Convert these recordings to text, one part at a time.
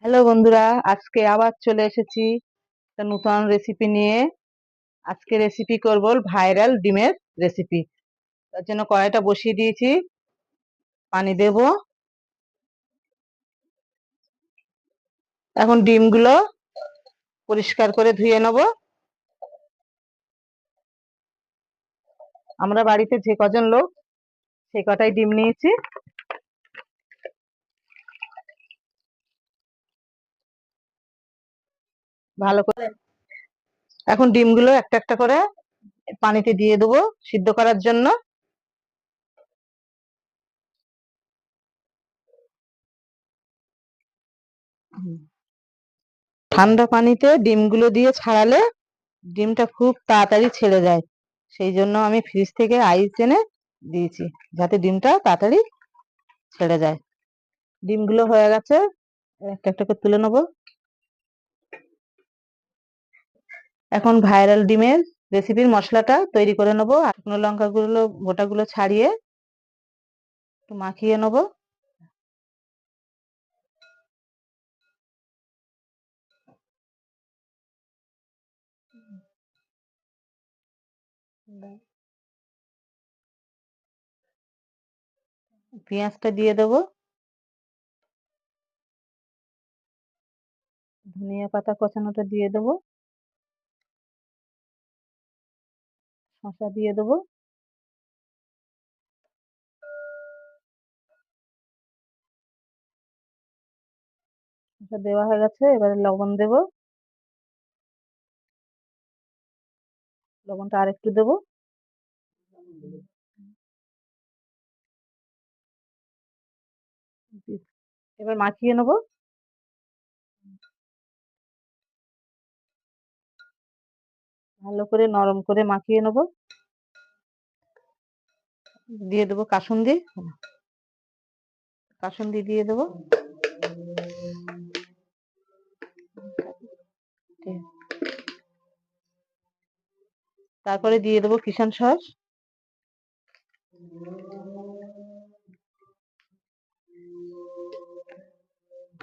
Hello বন্ধুরা, আজকে আবার চলে এসেছি একটা নতুন রেসিপি নিয়ে। আজকে রেসিপি করব ভাইরাল ডিমের রেসিপি তার জন্য কড়াইটা বসিয়ে দিয়েছি, পানি দেব। এখন ডিমগুলো পরিষ্কার করে ধুয়ে নেব। আমরা বাড়িতে যে কজন লোক, সে কটাই ডিম নিয়েছি। ভালো করে এখন ডিমগুলো একটা একটা করে পানিতে দিয়ে দেবো সিদ্ধ করার জন্য। ঠান্ডা পানিতে ডিমগুলো দিয়ে ছাড়ালে ডিমটা খুব তাড়াতাড়ি ছেড়ে যায়। সেই জন্য আমি ফ্রিজ থেকে আইস এনে দিয়েছি যাতে ডিমটা তাড়াতাড়ি ছেড়ে যায়। ডিমগুলো হয়ে গেছে, একটা একটা করে তুলে নেব। এখন ভাইরাল ডিমের রেসিপির মশলাটা তৈরি করে নেব। শুকনো লঙ্কাগুলো, গোটাগুলো ছাড়িয়ে একটু মাখিয়ে নেব। পেঁয়াজটা দিয়ে দেবো। ধনিয়া পাতা কচানোটা দিয়ে দেবো। শসা দিয়ে দেবো। দেওয়া হয়ে গেছে, এবারে লবণ দেব। লবণটা আর একটু দেবো। এবার মাখিয়ে নেব। ভালো করে নরম করে মাখিয়ে নেব। দিয়ে দেবো কাসুন্দি। কাসুন্দি দিয়ে দেবো। তারপরে দিয়ে দেবো কিষান সস।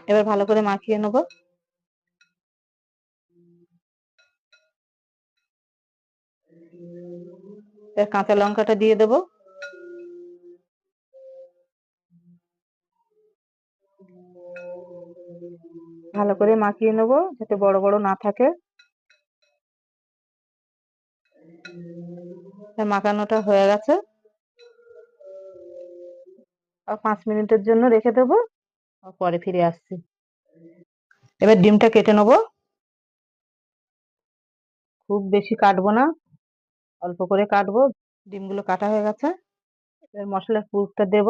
এবার ভালো করে মাখিয়ে নেব। কাঁচা লঙ্কাটা দিয়ে দেব। ভালো করে মাখিয়ে নেব যাতে বড় বড় না থাকে। মাখানোটা হয়ে গেছে। আর পাঁচ মিনিটের জন্য রেখে দেবো। পরে ফিরে আসছি। এবার ডিমটা কেটে নেব। খুব বেশি কাটবো না। অল্প করে কাটবো, ডিমগুলো কাটা হয়ে গেছে। এবার মশলার পুরটা দেব।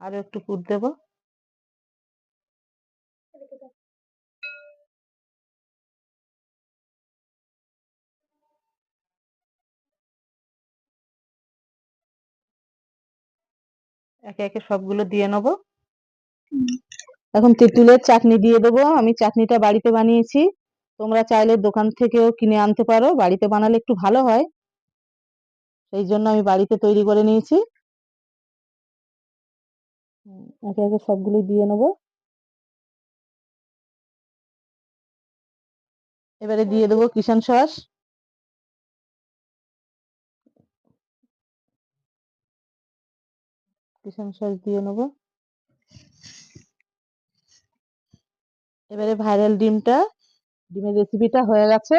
আরও একটু পুর দেব। একে একে সবগুলো দিয়ে নেব। এখন তেঁতুলের চাটনি দিয়ে দেবো। আমি চাটনিটা বাড়িতে বানিয়েছি। তোমরা চাইলে দোকান থেকেও কিনে আনতে পারো। বাড়িতে বানালে একটু ভালো হয়। সেই জন্য আমি বাড়িতে তৈরি করে নিয়েছি। একে একে সবগুলো দিয়ে নেব। এবারে দিয়ে দেবো কিষান সস। কিষান সস দিয়ে নেব। এবারে ভাইরাল ডিমটা ডিমের রেসিপিটা হয়ে গেছে।